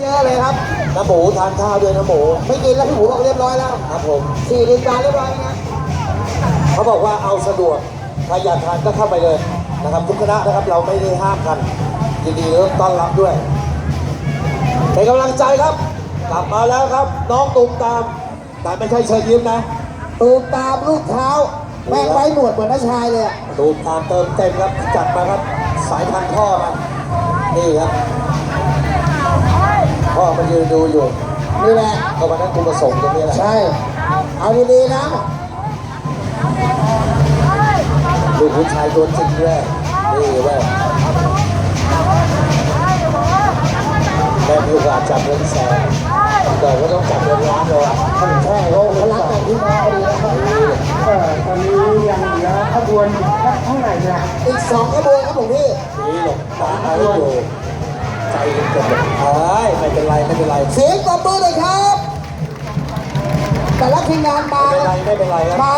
เยอะเลยครับน้ำหมูทานข้าวด้วยน้ำหมูไม่กินแล้วพี่หมูบอกเรียบร้อยแล้วครับผมสี่ลิตรเรียบร้อยนะเขาบอกว่าเอาสะดวกใครอยากทานก็เข้าไปเลยนะครับทุกคณะนะครับเราไม่ได้ห้ามกันยินดีเริ่มต้อนรับด้วยเป็นกำลังใจครับ กลับมาแล้วครับ น้องตูมตาม แต่ไม่ใช่เชิญยิ้มนะตูมตามลูกเท้าแม่งไว้หนวดเหมือนน้าชายเลยอะตูมตามเติมเต็มครับจัดมาครับ สายพันธุ์พ่อมันนี่ครับพ่อมัน ยืนดูอยู่นี่แหละก็วันนั้นกูมาส่งตรงนี้แหละใช่ เอาดีๆนะลูกผู้ชายตัวจริงด้วยนี่เว้ยแม่มีโอกาสจับเงินแสนแต่ก็ต้องจับเงินล้านเลยอะใช่โอ้เขารักกันที่น้องดีนะครับเออตอนนี้ยังเหลือขบวนอีกสักเท่าไหร่เนี่ยอีกสองกระบวนครับหลวงพี่นี่หลงตาเอาอยู่ใจเกินเอ้ยไม่เป็นไรไม่เป็นไร เสียงตบมือเลยครับ แต่ละทีมงานมาไม่เป็นไรไม่เป็นไรครับ มา